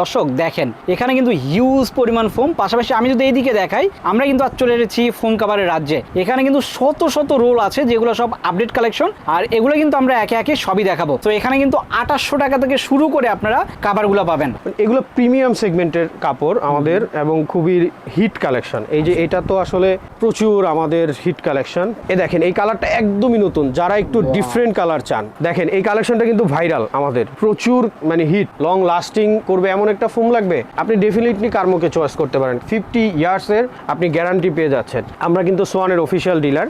দর্শক দেখেন এখানে কিন্তু হিউজ পরিমাণ ফোম পাশাপাশি আমি যদি এইদিকে দেখাই আমরা কিন্তু আজ চলে এসেছি ফোম কাভারের রাজ্যে। এখানে কিন্তু শত শত রোল আছে যেগুলো সব আপডেট কালেকশন আর এগুলো কিন্তু আমরা একে একে সবই দেখাবো। তো এখানে কিন্তু আঠাশশো টাকা থেকে শুরু করে আপনারা কাভারগুলো পাবেন। এগুলো প্রিমিয়াম সেগমেন্টের কাপড় আমাদের এবং খুবই হিট কালেকশন এই যে এটা তো আসলে প্রচুর আমাদের হিট কালেকশন এ দেখেন এই কালারটা একদমই নতুন। যারা একটু ডিফারেন্ট কালার চান দেখেন এই কালেকশনটা কিন্তু ভাইরাল আমাদের। প্রচুর মানে হিট লং লাস্টিং করবে এমন একটা ফোম লাগবে আপনি ডেফিনেটলি কার্মোকে চয়েস করতে পারেন। ফিফটি ইয়ার্সের আপনি গ্যারান্টি পেয়ে যাচ্ছেন। আমরা কিন্তু সোয়ানের অফিসিয়াল ডিলার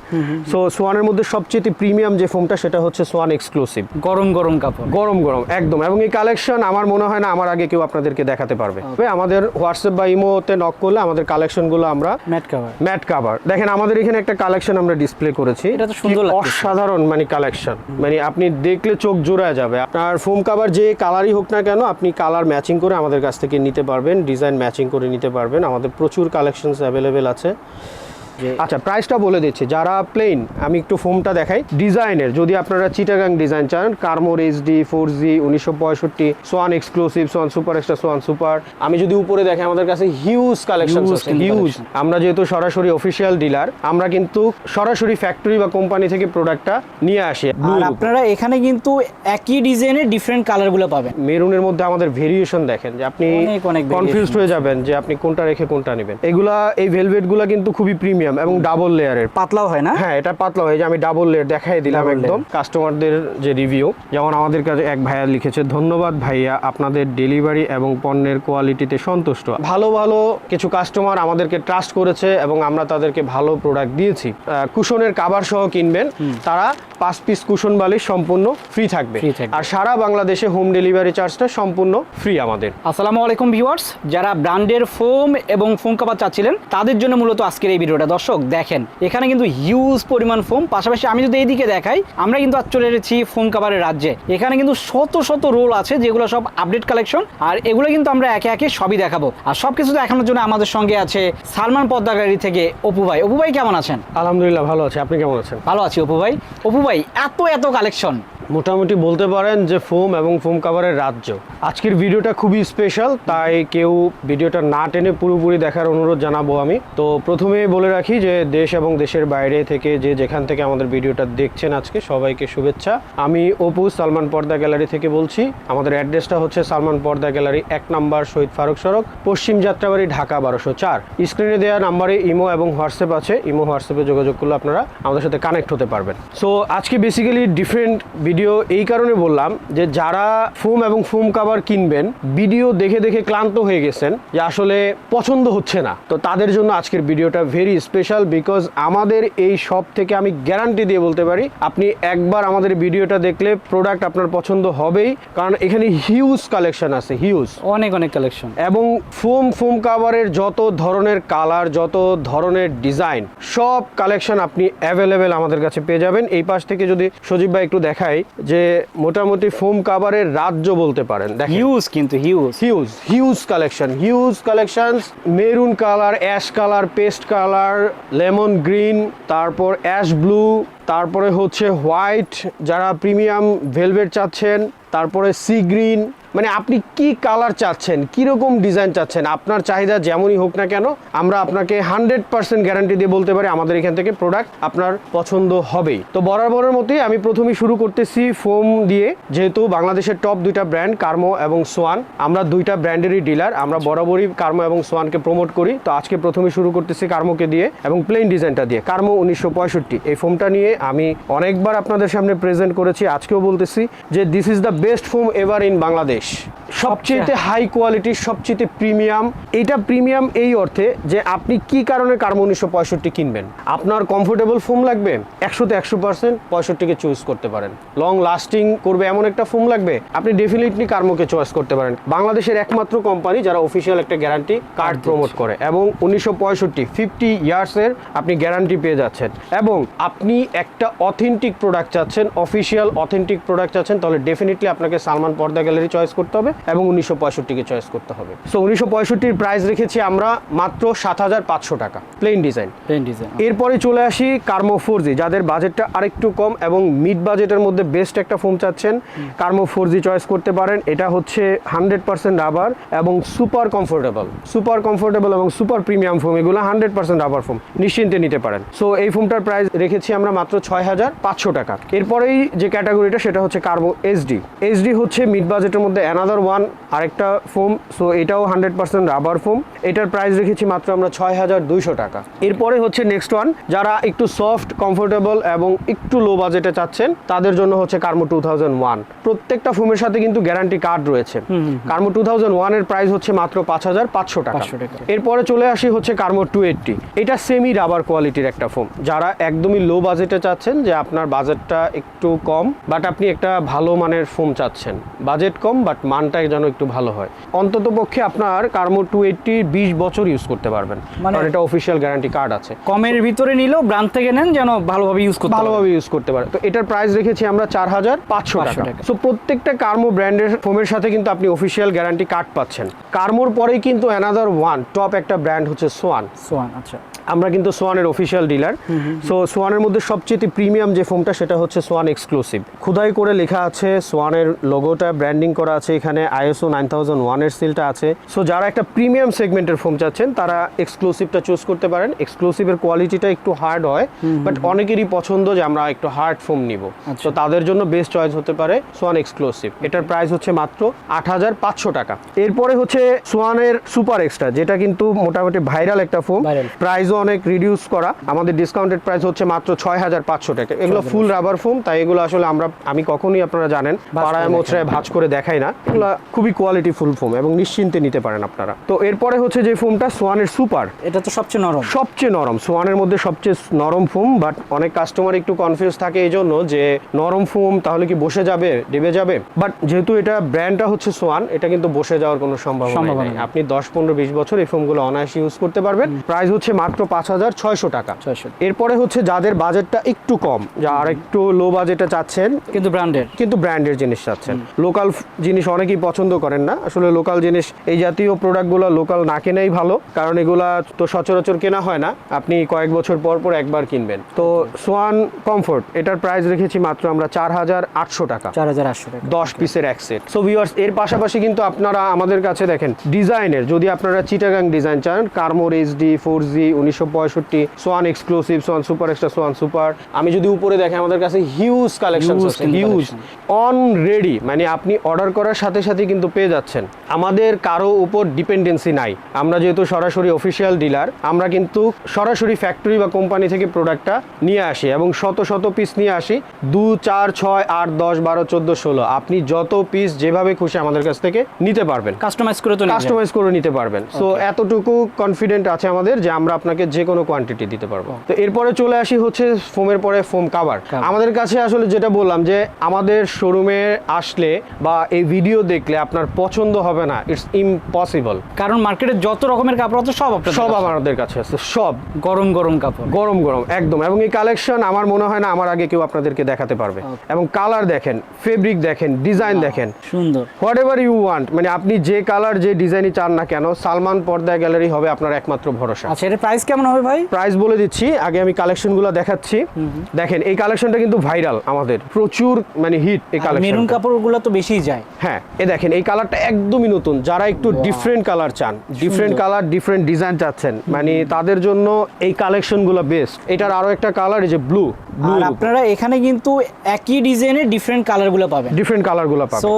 সো সোয়ানের মধ্যে সবচেয়ে প্রিমিয়াম যে ফোমটা সেটা হচ্ছে সোয়ান এক্সক্লুসিভ গরম গরম কাপড়। গরম গরম একদম। এবং এই কালেকশন আমার মনে হয় না আমার আগে কেউ আপনাদেরকে দেখাতে পারবে। আমাদের হোয়াটসঅ্যাপ বা ইমোতে নক করলে আমাদের কালেকশনগুলো আমরা ম্যাট কাভার ম্যাট কাভার দেখেন আমাদের এখানে একটা কালেকশন আমরা ডিসপ্লে করেছি। এটা তো সুন্দর অসাধারণ মানে কালেকশন মানে আপনি দেখলে চোখ জোড়া যাবে। আপনার ফোম কাভার যে কালারই হোক না কেন আপনি কালার ম্যাচিং করে আমাদের কাছ থেকে নিতে পারবেন ডিজাইন ম্যাচিং করে নিতে পারবেন। আমাদের প্রচুর কালেকশনস অ্যাভেলেবেল আছে। আচ্ছা প্রাইসটা বলে দিচ্ছি। যারা প্লেন আমি একটু ফোমটা দেখাই। ডিজাইনের যদি আপনারা চিটাগাং ডিজাইন চান কার্মোর এইচডি ফোর জি উনিশশো পঁয়ষট্টি Swan exclusive Swan super extra Swan super আমি যদি উপরে দেখে আমাদের কাছে হিউজ কালেকশন হিউজ আমরা যেহেতু সরাসরি অফিসিয়াল ডিলার আমরা কিন্তু সরাসরি ফ্যাক্টরি বা কোম্পানি থেকে প্রোডাক্টটা নিয়ে আসি। আর আপনারা এখানে কিন্তু একই ডিজাইনের ডিফারেন্ট কালারগুলো পাবেন। মেরুনের মধ্যে আমাদের ভেরিয়েশন দেখেন যে আপনি কনফিউজড হয়ে যাবেন যে আপনি কোনটা রেখে কোনটা নেবেন। এগুলা এই ভেলভেটগুলা কিন্তু খুবই প্রিমিয়াম এবং ডাবল লেয়ারের পাতলাও হয় না? হ্যাঁ এটা পাতলা হয়ে। যে আমি ডাবল লেয়ার দেখাই দিলাম একদম। কাস্টমারদের যে রিভিউ যেমন আমাদের কাছে এক ভাইয়া লিখেছে ধন্যবাদ ভাইয়া আপনাদের ডেলিভারি এবং পণ্যের কোয়ালিটিতে সন্তুষ্ট। ভালো ভালো কিছু কাস্টমার আমাদেরকে ট্রাস্ট করেছে এবং আমরা তাদেরকে ভালো প্রোডাক্ট দিয়েছি। কুশনের কাবার সহ কিনবেন তারা পাঁচ পিস কুশন বালিশ সম্পূর্ণ ফ্রি থাকবে। আর সারা বাংলাদেশে হোম ডেলিভারি চার্জটা সম্পূর্ণ ফ্রি আমাদের। আসসালামু আলাইকুম ভিউয়ার্স যারা ব্র্যান্ডের ফোম এবং ফোম কাভার চাচ্ছিলেন তাদের জন্য মূলত আজকের এই ভিডিওটা। দর্শক দেখেন এখানে কিন্তু হিউজ পরিমাণ ফোম পাশাপাশি আমি যদি এইদিকে দেখাই আমরা কিন্তু আজ চলে এসেছি ফোম কাভারের রাজ্যে। এখানে কিন্তু শত শত রোল আছে যেগুলো সব আপডেট কালেকশন আর এগুলো কিন্তু আমরা একে একে সবই দেখাবো। আর সব কিছু দেখানোর জন্য আমাদের সঙ্গে আছে সালমান পদ্মা গ্যালারি থেকে অপু ভাই। অপু ভাই কেমন আছেন? আলহামদুলিল্লাহ ভালো আছে। আপনি কেমন আছেন? ভালো আছি অপু ভাই। অপু ভাই এত এত কালেকশন মোটামুটি বলতে পারেন যে ফোম এবং ফোম কাভারের রাজ্য। আজকের ভিডিওটা খুবই স্পেশাল তাই কেউ ভিডিওটা না টেনে পুরোপুরি দেখার অনুরোধ জানাব আমি। তো প্রথমে বলে রাখি যে দেশ এবং দেশের বাইরে থেকে যে যেখান থেকে আমাদের ভিডিওটা দেখছেন আজকে, সবাইকে শুভেচ্ছা। আমি অপু, সালমান পর্দা গ্যালারি থেকে বলছি। আমাদের অ্যাড্রেসটা হচ্ছে সালমান পর্দা গ্যালারি এক নম্বর শহীদ ফারুক সড়ক, পশ্চিম যাত্রাবাড়ি, ঢাকা বারোশো চার। স্ক্রিনে দেওয়া নাম্বারে ইমো এবং হোয়াটসঅ্যাপ আছে। ইমো, হোয়াটসঅ্যাপে যোগাযোগ করলে আপনারা আমাদের সাথে কানেক্ট হতে পারবেন। সো আজকে বেসিক্যালি ডিফারেন্ট ভিডিও এই কারণে বললাম যে যারা ফোম এবং ফোম কাভার কিনবেন ভিডিও দেখে দেখে ক্লান্ত হয়ে গেছেন যে আসলে পছন্দ হচ্ছে না। তো তাদের জন্য আজকের ভিডিওটা ভেরি স্পেশাল বিকজ আমাদের এই শপ থেকে আমি গ্যারান্টি দিয়ে বলতে পারি আপনি একবার আমাদের ভিডিওটা দেখলে প্রোডাক্ট আপনার পছন্দ হবেই কারণ এখানে হিউজ কালেকশন আছে হিউজ অনেক অনেক কালেকশন এবং ফোম ফোম কাভারের যত ধরনের কালার যত ধরনের ডিজাইন সব কালেকশন আপনি অ্যাভেলেবেল আমাদের কাছে পেয়ে যাবেন। এই পাশ থেকে যদি সজীব ভাই একটু দেখাই যে মোটামুটি ফোম কাভারের রাজ্য বলতে পারেন হিউজ কিন্তু huge huge huge collection huge collection maroon colour ash colour paste colour lemon green তারপর অ্যাশ ব্লু তারপরে হচ্ছে হোয়াইট যারা প্রিমিয়াম ভেলভেট চাচ্ছেন তারপরে সি গ্রিন মানে আপনি কি কালার চাচ্ছেন? কীরকম ডিজাইন চাচ্ছেন? আপনার চাহিদা যেমনই হোক না কেন, আমরা আপনাকে হান্ড্রেড পার্সেন্ট গ্যারান্টি দিয়ে বলতে পারি আমাদের এখান থেকে প্রোডাক্ট আপনার পছন্দ হবেই। তো বরাবরের মতোই আমি প্রথমেই শুরু করতেছি ফোম দিয়ে। যেহেতু বাংলাদেশের টপ দুইটা ব্র্যান্ড কার্মো এবং সোয়ান আমরা দুইটা ব্র্যান্ডেরই ডিলার আমরা বরাবরই কার্মো এবং সোয়ানকে প্রমোট করি। তো আজকে প্রথমে শুরু করতেছি কার্মোকে দিয়ে এবং প্লেন ডিজাইনটা দিয়ে। কার্মো উনিশশো পঁয়ষট্টি। এই ফোমটা নিয়ে আমি অনেকবার আপনাদের সামনে প্রেজেন্ট করেছি। আজকেও বলতেছি যে this is the best foam ever in Bangladesh সবচেয়ে হাই কোয়ালিটির সবচেয়ে প্রিমিয়াম এটা প্রিমিয়াম এই অর্থে যে আপনি কি কারণে কার্বো উনিশশো পঁয়ষট্টি কিনবেন? আপনার কমফোর্টেবল ফোম লাগবে একশোতে একশো পার্সেন্ট পঁয়ষট্টিকে চুজ করতে পারেন। লং লাস্টিং করবে এমন একটা ফোম লাগবে আপনি ডেফিনেটলি কার্মোকে চয়েস করতে পারেন। বাংলাদেশের একমাত্র কোম্পানি যারা অফিসিয়াল একটা গ্যারান্টি কার্ড প্রমোট করে এবং উনিশশো পঁয়ষট্টি ফিফটি ইয়ার্সের আপনি গ্যারান্টি পেয়ে যাচ্ছেন। এবং আপনি একটা অথেন্টিক প্রোডাক্ট চাচ্ছেন অফিসিয়াল অথেন্টিক প্রোডাক্ট চাচ্ছেন তাহলে ডেফিনেটলি আপনাকে সালমান পর্দা গ্যালারি চয়েস করতে হবে এবং উনিশশো পঁয়ষট্টিকে চয়েস করতে হবে। সো উনিশশো পঁয়ষট্টির প্রাইস রেখেছি আমরা মাত্র সাত হাজার পাঁচশো টাকা প্লেন ডিজাইন প্লেন ডিজাইন এরপরে চলে আসি কার্মো ফোর জি যাদের বাজেটটা আরেকটু কম এবং মিড বাজেটের মধ্যে বেস্ট একটা ফোন চাচ্ছেন। কার্মো ফোর জি চয়েস করতে পারেন এটা হচ্ছে হান্ড্রেড পার্সেন্ট রাবার এবং সুপার কমফোর্টেবল সুপার কমফোর্টেবল এবং সুপার প্রিমিয়াম ফোম এগুলো হান্ড্রেড পার্সেন্ট রাবার ফোম নিশ্চিন্তে নিতে পারেন। সো এই ফোনটার প্রাইস রেখেছি আমরা মাত্র ছয় হাজার পাঁচশো টাকা। এরপরেই যে ক্যাটাগরিটা সেটা হচ্ছে কার্বো এইচডি এইচডি হচ্ছে মিড বাজেটের মধ্যে অ্যানাদার ওয়ান আরেকটা ফোম সো এটাও হান্ড্রেড পার্সেন্ট রাবার ফোম এটার প্রাইস রেখেছি মাত্র আমরা ছয় হাজার দুইশো টাকা। এরপরে হচ্ছে নেক্সট ওয়ান যারা একটু সফট কমফোর্টেবল এবং একটু লো বাজেটে চাচ্ছেন তাদের জন্য হচ্ছে কার্মো টু থাউজেন্ড ওয়ান প্রত্যেকটা ফোমের সাথে কিন্তু গ্যারান্টি কার্ড রয়েছে। কার্মো টু থাউজেন্ড ওয়ানের প্রাইস হচ্ছে মাত্র পাঁচ হাজার পাঁচশো টাকা। 500 টাকা। এরপরে চলে আসি হচ্ছে কার্মো টু এইটটি এটা সেমি রাবার কোয়ালিটির একটা ফোম যারা একদমই লো বাজেটে চাচ্ছেন যে আপনার বাজেটটা একটু কম বাট আপনি একটা ভালো মানের ফোম চাচ্ছেন। বাজেট কম বাট মানটা যেন একটু ভালো হয়। অন্তত পক্ষে আপনার কার্মো টু এইটটি বিশ বছর ইউজ করতে পারবেন। মানে- কারণ এটা অফিসিয়াল গ্যারান্টি কার্ড আছে। কমের ভিতরে নিলেও ব্র্যান্ড থেকে নেন যেন ভালোভাবে ইউজ করতে ভালোভাবে ইউজ করতে পারে তো এটার প্রাইস রেখেছি আমরা চার হাজার পাঁচশো টাকা। টাকা। সো প্রত্যেকটা কার্মো ব্র্যান্ডের ফোমের সাথে কিন্তু আপনি অফিসিয়াল গ্যারান্টি কার্ড পাচ্ছেন। কার্মোর পরেই কিন্তু অ্যানাদার ওয়ান টপ একটা ব্র্যান্ড হচ্ছে সোয়ান সোয়ান আচ্ছা। আমরা কিন্তু সোয়ানের অফিসিয়াল ডিলার সো সোয়ানের মধ্যে সবচেয়ে প্রিমিয়াম যে ফোমটা সেটা হচ্ছে সোয়ান এক্সক্লুসিভ খোদাই করে লেখা আছে সোয়ানের লোগোটা ব্র্যান্ডিং করা আছে এখানে আইএসও নাইন থাউজেন্ড ওয়ানের সিলটা আছে। সো যারা একটা প্রিমিয়াম সেগমেন্টের ফোম চাচ্ছেন তারা এক্সক্লুসিভটা চুজ করতে পারেন। এক্সক্লুসিভের কোয়ালিটিটা একটু হার্ড হয় বাট অনেকেরই পছন্দ যে আমরা একটু হার্ড ফোম নিব। তো তাদের জন্য বেস্ট চয়েস হতে পারে সোয়ান এক্সক্লুসিভ এটার প্রাইস হচ্ছে মাত্র আট হাজার পাঁচশো টাকা। এরপরে হচ্ছে সোয়ানের সুপার এক্সট্রা যেটা কিন্তু মোটামুটি ভাইরাল একটা ফোম Viral। প্রাইসও অনেক রিডিউস করা। আমাদের ডিসকাউন্টেড প্রাইস হচ্ছে মাত্র ছয় হাজার পাঁচশো টাকা। এগুলো ফুল রাবার ফোম তাই এগুলো আসলে আমরা আমি কখনোই আপনারা জানেন পাড়ায় মোচড়ায় ভাঁজ করে দেখাই না। এগুলো খুবই কোয়ালিটি ফুল ফোম এবং নিশ্চিন্তে নিতে পারেন আপনারা। তো এরপরে হচ্ছে যে ফোমটা সোয়ানের সুপার। এটা তো সবচেয়ে নরম। সবচেয়ে নরম। সোয়ানের মধ্যে সবচেয়ে নরম ফোম বাট অনেক কাস্টমার একটু কনফিউজ থাকে এই জন্য যে নরম ফোম তাহলে কি বসে যাবে ডেবে যাবে? বাট যেহেতু এটা ব্র্যান্ডটা হচ্ছে সোয়ান এটা কিন্তু বসে যাওয়ার কোনো সম্ভাবনা নেই। আপনি দশ পনেরো বিশ বছর এই ফোমগুলো অনায়াসে ইউজ করতে পারবেন। প্রাইস হচ্ছে মাত্র পাঁচ হাজার ছয়শো টাকা। 600 এরপরে হচ্ছে যাদের বাজেটটা একটু কম যা আর একটু লো বাজেটে চাচ্ছেন কিন্তু ব্র্যান্ডের কিন্তু ব্র্যান্ডের জিনিস চাচ্ছেন। লোকাল জিনিস অনেকেই পছন্দ করেন না। আসলে লোকাল জিনিস এই জাতীয় প্রোডাক্টগুলো লোকাল না কেনাই ভালো কারণ এগুলা তো সচরাচর কেনা হয় না। আপনি কয়েক বছর পর পর একবার কিনবেন। তো সোয়ান কমফোর্ট এটার প্রাইস রেখেছি মাত্র আমরা চার হাজার আটশো টাকা। চার হাজার আটশো টাকা। দশ পিসের এক সেট সো ভিউয়ার্স এর পাশাপাশি কিন্তু আপনারা আমাদের কাছে দেখেন ডিজাইনের যদি আপনারা চিটাগাং ডিজাইন চান কার্মোর এইচডি ফোর জি উনিশশো পঁয়ষট্টি Swan exclusive Swan super extra Swan super আমি যদি উপরে দেখেন আমাদের কাছে huge collection huge on ready মানে আপনি অর্ডার করার সাথে সাথে কিন্তু পেয়ে যাচ্ছেন। আমাদের কারও উপর ডিপেন্ডেন্সি নাই। আমরা যেহেতু সরাসরি অফিসিয়াল ডিলার আমরা কিন্তু সরাসরি ফ্যাক্টরি বা কোম্পানি থেকে প্রোডাক্টটা নিয়ে আসি এবং শত শত পিস নিয়ে আসি। দু চার ছয় আট দশ বারো চোদ্দ ষোলো আপনি যত পিস যেভাবে খুশি আমাদের কাছ থেকে নিতে পারবেন। কাস্টমাইজ করে তো কাস্টমাইজ করে নিতে পারবেন। সো এতটুকু কনফিডেন্ট আছে আমাদের যে আমরা আপনাকে যে কোনো কোয়ান্টিটি দিতে পারব। তো এরপরে চলে আসি হচ্ছে ফোমের পরে ফোম কাভার আমাদের কাছে আসলে যেটা বললাম যে আমাদের শোরুমে আসলে বা এই ভিডিও দেখলে আপনার পছন্দ হবে না ইটস ইম্পসিবল কারণ মার্কেটে যত রকমের কাপড় আছে সব আপনাদের সব। আমাদের কাছে আছে সব। গরম গরম কাপড়। গরম গরম একদম। এবং এই কালেকশন আমার মনে হয় না আমার আগে কেউ আপনাদেরকে দেখাতে পারবে। এবং কালার দেখেন ফেব্রিক দেখেন ডিজাইন দেখেন। সুন্দর। হোয়াট এভার ইউ ওয়ান্ট মানে আপনি যে কালার যে ডিজাইনই চান না কেন সালমান পর্দা গ্যালারি হবে আপনার একমাত্র ভরসা। আচ্ছা এর প্রাইস কেমন হবে ভাই? প্রাইস বলে দিচ্ছি আগে আমি কালেকশনগুলো দেখাচ্ছি। দেখেন এই কালেকশনটা কিন্তু ভাইরাল আমাদের। প্রচুর মানে হিট এই কালেকশন মেরুন কাপড়গুলো তো বেশিই যায়। হ্যাঁ এ দেখেন এই কালারটা একদমই নতুন। যারা একটু ডিফারেন্ট কালার চান ডিফারেন্ট কালার ডিফারেন্ট ডিজাইন চাচ্ছেন মানে তাদের জন্য এই কালেকশনগুলো বেস্ট এটার আরও একটা কালার এই যে ব্লু আর আপনারা এখানে কিন্তু একই ডিজাইনের ডিফারেন্ট কালারগুলো পাবেন। ডিফারেন্ট কালারগুলো পাবেন। সো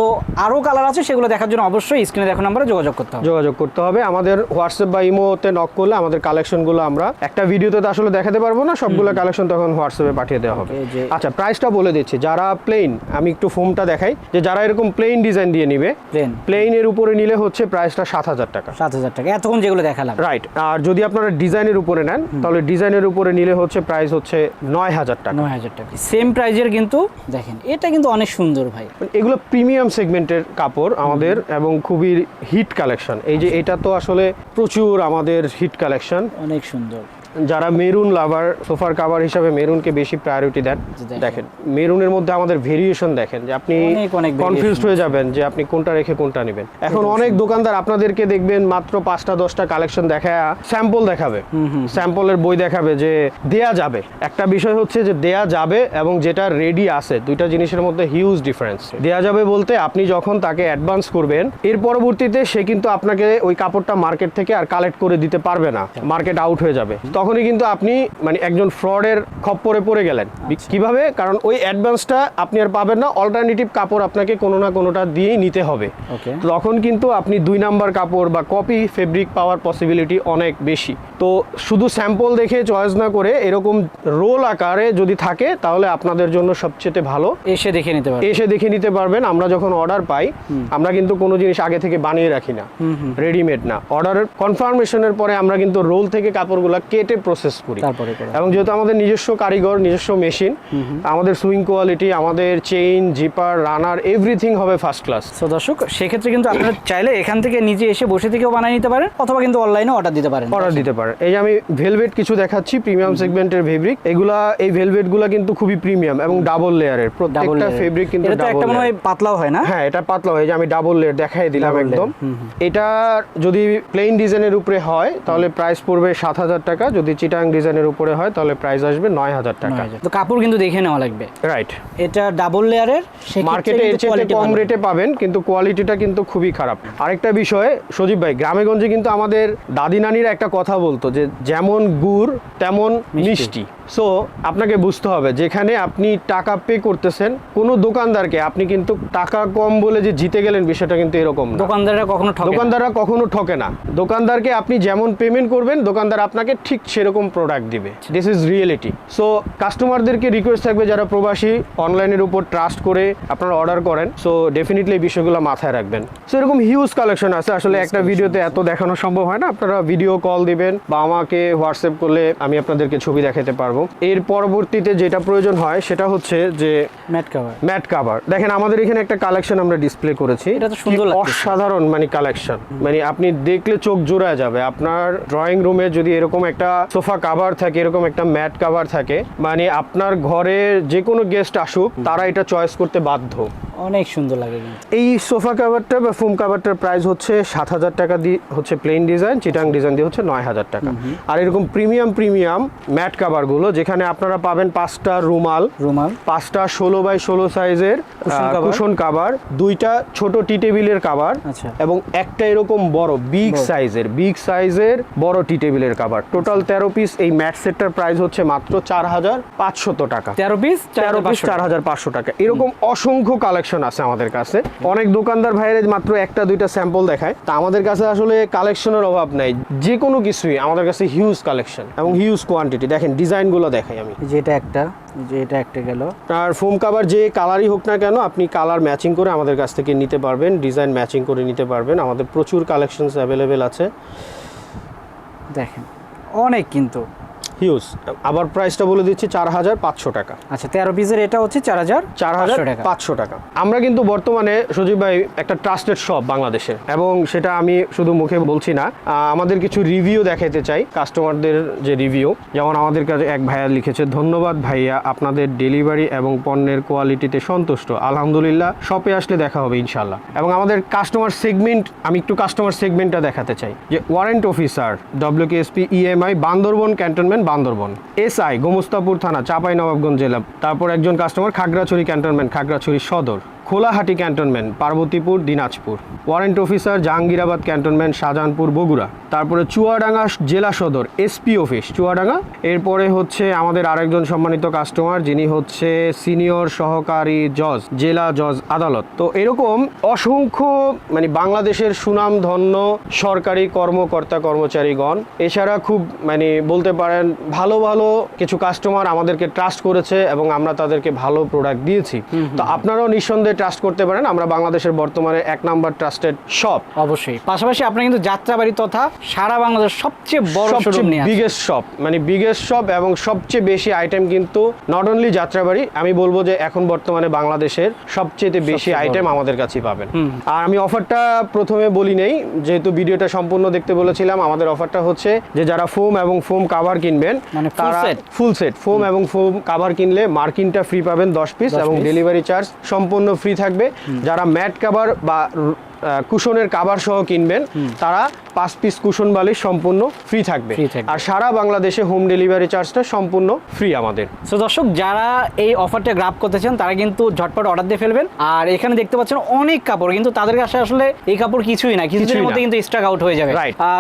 আরও কালার আছে সেগুলো দেখার জন্য অবশ্যই স্ক্রিনে দেখো নাম্বারে যোগাযোগ করতে হবে। যোগাযোগ করতে হবে। আমাদের হোয়াটসঅ্যাপ বা ইমোতে নক করলে আমাদের কালেকশনগুলো আমরা একটা ভিডিওতে তো আসলে দেখাতে পারব না সবগুলো কালেকশন তখন হোয়াটসঅ্যাপে পাঠিয়ে দেওয়া হবে। আচ্ছা প্রাইসটা বলে দিচ্ছি। যারা প্লেন আমি একটু ফোমটা দেখাই যে যারা এরকম প্লেন ডিজাইন দিয়ে নিবে। প্লেন প্লেনের উপরে নিলে হচ্ছে প্রাইসটা সাত হাজার টাকা। সাত হাজার টাকা। এতক্ষণ যেগুলো দেখালাম। রাইট আর যদি আপনারা ডিজাইনের উপরে নেন তাহলে ডিজাইনের উপরে নিলে হচ্ছে প্রাইস হচ্ছে নয় হাজার টাকা। নয় হাজার টাকা। সেম প্রাইজের কিন্তু দেখেন এটা কিন্তু অনেক সুন্দর ভাই। মানে এগুলো প্রিমিয়াম সেগমেন্টের কাপড় আমাদের এবং খুবই হিট কালেকশন এই যে এটা তো আসলে প্রচুর আমাদের হিট কালেকশন অনেক সুন্দর। যারা মেরুন লাভার সোফার কাভার হিসাবে মেরুনকে বেশি প্রায়োরিটি দেন দেখেন। মেরুনের মধ্যে আমাদের ভেরিয়েশন দেখেন যে আপনি অনেক অনেক কনফিউজ হয়ে যাবেন যে আপনি কোনটা রেখে কোনটা নেবেন। এখন অনেক দোকানদার আপনাদেরকে দেখবেন মাত্র পাঁচটা দশটা কালেকশন দেখায় স্যাম্পল দেখাবে। স্যাম্পলের বই দেখাবে যে দেয়া যাবে। একটা বিষয় হচ্ছে যে দেয়া যাবে এবং যেটা রেডি আছে দুইটা জিনিসের মধ্যে হিউজ ডিফারেন্স দেয়া যাবে বলতে আপনি যখন তাকে অ্যাডভান্স করবেন এর পরবর্তীতে সে কিন্তু আপনাকে ওই কাপড়টা মার্কেট থেকে আর কালেক্ট করে দিতে পারবে না। মার্কেট আউট হয়ে যাবে। তখনই কিন্তু আপনি মানে একজন ফ্রডের খপ্পরে পড়ে গেলেন। কীভাবে? কারণ ওই অ্যাডভান্সটা আপনি আর পাবেন না অল্টারনেটিভ কাপড় আপনাকে কোনো না কোনোটা দিয়েই নিতে হবে। তখন কিন্তু আপনি দুই নাম্বার কাপড় বা কপি ফেব্রিক পাওয়ার পসিবিলিটি অনেক বেশি। তো শুধু স্যাম্পল দেখে চয়েস না করে এরকম রোল আকারে যদি থাকে তাহলে আপনাদের জন্য সবচেয়ে ভালো। এসে দেখে নিতে পারবে এসে দেখে নিতে পারবেন আমরা যখন অর্ডার পাই আমরা কিন্তু কোনো জিনিস আগে থেকে বানিয়ে রাখি না। রেডিমেড না। অর্ডারের কনফার্মেশনের পরে আমরা কিন্তু রোল থেকে কাপড়গুলো কেটে প্রসেস করি। তারপরে এবং যেহেতু আমাদের নিজস্ব কারিগর নিজস্ব মেশিন আমাদের সুইং কোয়ালিটি আমাদের চেইন জিপার রানার এভরিথিং হবে ফার্স্ট ক্লাস সো দর্শক সেক্ষেত্রে কিন্তু আপনারা চাইলে এখান থেকে নিজে এসে বসে থেকেও বানিয়ে নিতে পারেন অথবা কিন্তু অনলাইনে অর্ডার দিতে পারেন। অর্ডার দিতে পারেন। এই যে আমি ভেলভেট কিছু দেখাচ্ছি প্রিমিয়াম সেগমেন্টের ফেব্রিক এগুলা এই ভেলভেটগুলা কিন্তু খুবই প্রিমিয়াম এবং ডাবল লেয়ারের প্রত্যেকটা ফেব্রিক কিন্তু এটা একটা মনে হয় পাতলাও হয় না? হ্যাঁ এটা পাতলা হয়। যে আমি ডাবল লেয়ার দেখাই দিলাম একদম। এটা যদি প্লেন ডিজাইনের উপরে হয় তাহলে প্রাইস পড়বে সাত হাজার টাকা। যদি চিটাং ডিজাইনের উপরে হয় তাহলে প্রাইস আসবে নয় হাজার টাকা। তো কাপড় কিন্তু দেখে নেওয়া লাগবে। রাইট এটা ডাবল লেয়ারের মার্কেটে এর চেয়ে কম রেটে পাবেন কিন্তু কোয়ালিটিটা কিন্তু খুবই খারাপ। আরেকটা বিষয় সজীব ভাই গ্রামেগঞ্জে কিন্তু আমাদের দাদি নানিরা একটা কথা বলতো যে যেমন গুড় তেমন মিষ্টি। সো আপনাকে বুঝতে হবে যেখানে আপনি টাকা পে করতেছেন কোনো দোকানদারকে আপনি কিন্তু টাকা কম বলে যে জিতে গেলেন বিষয়টা কিন্তু এরকম দোকানদাররা কখনো দোকানদাররা কখনো ঠকে না। দোকানদারকে আপনি যেমন পেমেন্ট করবেন দোকানদার আপনাকে ঠিক সেরকম প্রোডাক্ট দিবে। দিস ইজ রিয়েলিটি সো কাস্টমারদেরকে রিকোয়েস্ট থাকবে যারা প্রবাসী অনলাইনের উপর ট্রাস্ট করে আপনারা অর্ডার করেন। সো ডেফিনেটলি এই বিষয়গুলো মাথায় রাখবেন। সো এরকম হিউজ কালেকশন আছে। আসলে একটা ভিডিওতে এত দেখানো সম্ভব হয় না। আপনারা ভিডিও কল দিবেন বা আমাকে হোয়াটসঅ্যাপ করলে আমি আপনাদেরকে ছবি দেখাতে পারব। এর পরবর্তীতে যেটা প্রয়োজন হয় সেটা হচ্ছে যে ম্যাট কভার ম্যাট কাভার দেখেন আমাদের এখানে একটা কালেকশন আমরা ডিসপ্লে করেছি। এটা তো সুন্দর অসাধারণ মানে কালেকশন মানে আপনি দেখলে চোখ জোড়া যাবে। আপনার ড্রয়িং রুমে যদি এরকম একটা সোফা কাভার থাকে এরকম একটা ম্যাট কাভার থাকে মানে আপনার ঘরে যে কোনো গেস্ট আসুক তারা এটা চয়েস করতে বাধ্য। অনেক সুন্দর লাগে কিন্তু। এই সোফা কাভারটা বা ফোম কাভারটার প্রাইস হচ্ছে সাত হাজার টাকা দিয়ে হচ্ছে প্লেন ডিজাইন চিটাং ডিজাইন দিয়ে হচ্ছে নয় হাজার টাকা আর এরকম প্রিমিয়াম প্রিমিয়াম ম্যাট কাভারগুলো যেখানে আপনারা পাবেন পাঁচটা রুমাল রুমাল। পাঁচটা ষোলো বাই ষোলো সাইজের কুশন কাভার দুইটা ছোট টি টেবিলের কাভার আচ্ছা। এবং একটা এরকম বড় বিগ। সাইজের বিগ সাইজের বড় টি টেবিলের কাভার টোটাল তেরো পিস এই ম্যাট সেটটার প্রাইস হচ্ছে মাত্র চার হাজার পাঁচশত টাকা। তেরো পিস তেরো পিস চার হাজার পাঁচশো টাকা। এরকম অসংখ্য কালেকশন আছে আমাদের কাছে। অনেক দোকানদার ভাইয়ের মাত্র একটা দুইটা স্যাম্পল দেখায়। তা আমাদের কাছে আসলে কালেকশনের অভাব নাই। যে কোনো কিছুই আমাদের কাছে হিউজ কালেকশন এবং হিউজ কোয়ান্টিটি দেখেন ডিজাইনগুলো দেখাই আমি। যেটা একটা যে এটা একটা গেল। আর ফোম কাভার যে কালারই হোক না কেন আপনি কালার ম্যাচিং করে আমাদের কাছ থেকে নিতে পারবেন ডিজাইন ম্যাচিং করে নিতে পারবেন। আমাদের প্রচুর কালেকশনস অ্যাভেলেবেল আছে। দেখেন অনেক কিন্তু। হিউজ আবার প্রাইসটা বলে দিচ্ছি চার হাজার পাঁচশো টাকা। আচ্ছা তেরো পিসের এটা হচ্ছে চার হাজার চার হাজার টাকা পাঁচশো টাকা। আমরা কিন্তু বর্তমানে সজীব ভাই একটা ট্রাস্টেড শপ বাংলাদেশের এবং সেটা আমি শুধু মুখে বলছি না আমাদের কিছু রিভিউ দেখাতে চাই কাস্টমারদের যে রিভিউ যেমন আমাদের কাছে এক ভাইয়া লিখেছে ধন্যবাদ ভাইয়া আপনাদের ডেলিভারি এবং পণ্যের কোয়ালিটিতে সন্তুষ্ট। আলহামদুলিল্লাহ শপে আসলে দেখা হবে ইনশাল্লাহ এবং আমাদের কাস্টমার সেগমেন্ট আমি একটু কাস্টমার সেগমেন্টটা দেখাতে চাই যে warrant officer WKSP EMI Bandarban cantonment Bandarban. SI Gomastapur থানা চাপাই নবাবগঞ্জ জেলা। তারপর একজন কাস্টমার খাগড়াছড়ি ক্যান্টনমেন্ট খাগড়াছড়ি সদর। Kholahati cantonment Parbatipur Dinajpur. Warrant officer Jahangirabad cantonment Shahjahanpur Bogura. তারপরে চুয়াডাঙ্গা জেলা সদর এসপি অফিস চুয়াডাঙ্গা। এরপরে হচ্ছে আমাদের আরেকজন সম্মানিত কাস্টমার যিনি হচ্ছে সিনিয়র সহকারী জজ জেলা জজ আদালত। তো এরকম অসংখ্য মানে বাংলাদেশের সুনাম ধন্য সরকারি কর্মকর্তা কর্মচারীগণ এছাড়া খুব মানে বলতে পারেন ভালো ভালো কিছু কাস্টমার আমাদেরকে ট্রাস্ট করেছে এবং আমরা তাদেরকে ভালো প্রোডাক্ট দিয়েছি। তো আপনারাও নিঃসন্দেহে ট্রাস্ট করতে পারেন আমরা বাংলাদেশের বর্তমানে এক নাম্বার ট্রাস্টেড শপ অবশ্যই। পাশাপাশি আপনার কিন্তু যাত্রাবাড়ি তথা সারা বাংলাদেশ সবচেয়ে বড় শোরুম বিগেস্ট শপ মানে বিগেস্ট শপ এবং সবচেয়ে বেশি আইটেম কিন্তু নট অনলি যাত্রাবাড়ি আমি বলব যে এখন বর্তমানে বাংলাদেশের সবচেয়ে বেশি আইটেম আমাদের কাছেই পাবেন। আর আমি অফারটা প্রথমে বলি নেই যেহেতু ভিডিওটা সম্পূর্ণ দেখতে বলেছিলাম আমাদের অফারটা হচ্ছে যে যারা ফোম এবং ফোম কাভার কিনবেন মানে তারা ফুল সেট ফোম এবং ফোম কাভার কিনলে মার্কিনটা ফ্রি পাবেন দশ পিস এবং ডেলিভারি চার্জ সম্পূর্ণ ফ্রি থাকবে। যারা ম্যাট কাভার বা কুশনের কাভার সহ কিনবেন তারা পাঁচ পিস কুশন বালিশ সম্পূর্ণ ফ্রি থাকবে। আর সারা বাংলাদেশে হোম ডেলিভারি চার্জটা সম্পূর্ণ ফ্রি আমাদের। সো দর্শক যারা এই অফারটা গ্রাব করতে চান তারা কিন্তু ঝটপট অর্ডার দিয়ে ফেলবেন। আর এখানে দেখতে পাচ্ছেন অনেক কাপড় কিন্তু তাদের কাছে আসলে এই কাপড় কিছুই না কিছুদিনের মধ্যে কিন্তু স্টক আউট হয়ে যাবে।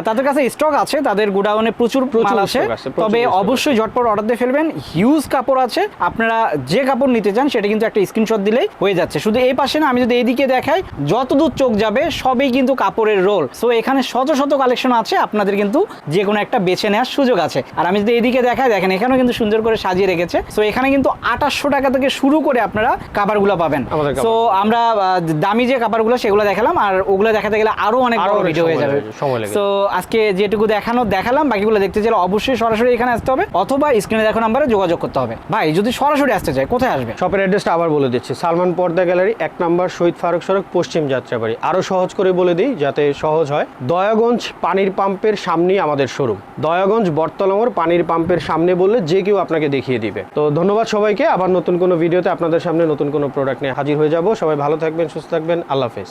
তাদের কাছে স্টক আছে তাদের গুডাউনে প্রচুর প্রচুর মাল আছে তবে অবশ্যই ঝটপট অর্ডার দিয়ে ফেলবেন। হিউজ কাপড় আছে। আপনারা যে কাপড় নিতে চান সেটা কিন্তু একটা স্ক্রিনশট দিলেই হয়ে যাচ্ছে। শুধু এই পাশে না আমি যদি এইদিকে দেখাই যত দূর চোখ যাবে সবই কিন্তু কাপড়ের রোল সো এখানে শত শত কালেকশন আছে আপনাদের কিন্তু যে কোনো একটা বেছে নেওয়ার সুযোগ আছে। আর আমি যদি এইদিকে দেখাই দেখেন এখানেও কিন্তু সুন্দর করে সাজিয়ে রেখেছে। সো এখানে কিন্তু আঠাশশো টাকা থেকে শুরু করে আপনারা কাপড়গুলো পাবেন। সো আমরা দামি যে কাপড়গুলো সেগুলো দেখালাম আর ওগুলো দেখাতে গেলে আরও অনেক বড় ভিডিও হয়ে যাবে। সো আজকে যেটুকু দেখানো দেখালাম বাকিগুলো দেখতে চাইলে অবশ্যই সরাসরি এখানে আসতে হবে অথবা স্ক্রিনে দেখো নাম্বারে যোগাযোগ করতে হবে। ভাই যদি সরাসরি আসতে চায় কোথায় আসবে? শপের অ্যাড্রেসটা আবার বলে দিচ্ছি। সালমান পর্দা গ্যালারি এক নম্বর শহীদ ফারুক সড়ক পশ্চিম যাত্রাবাড়ি। আরও সহজ করে বলে দিই যাতে সহজ হয়। দয়াগঞ্জ পানির পাম্পের সামনেই আমাদের শোরুম। দয়াগঞ্জ বটতলমর পানির পাম্পের সামনে বললে যে কেউ আপনাকে দেখিয়ে দিবে। তো ধন্যবাদ সবাইকে, আবার নতুন কোনো ভিডিওতে আপনাদের সামনে নতুন কোনো প্রোডাক্ট নিয়ে হাজির হয়ে যাব। সবাই ভালো থাকবেন, সুস্থ থাকবেন, আল্লাহ হাফেজ।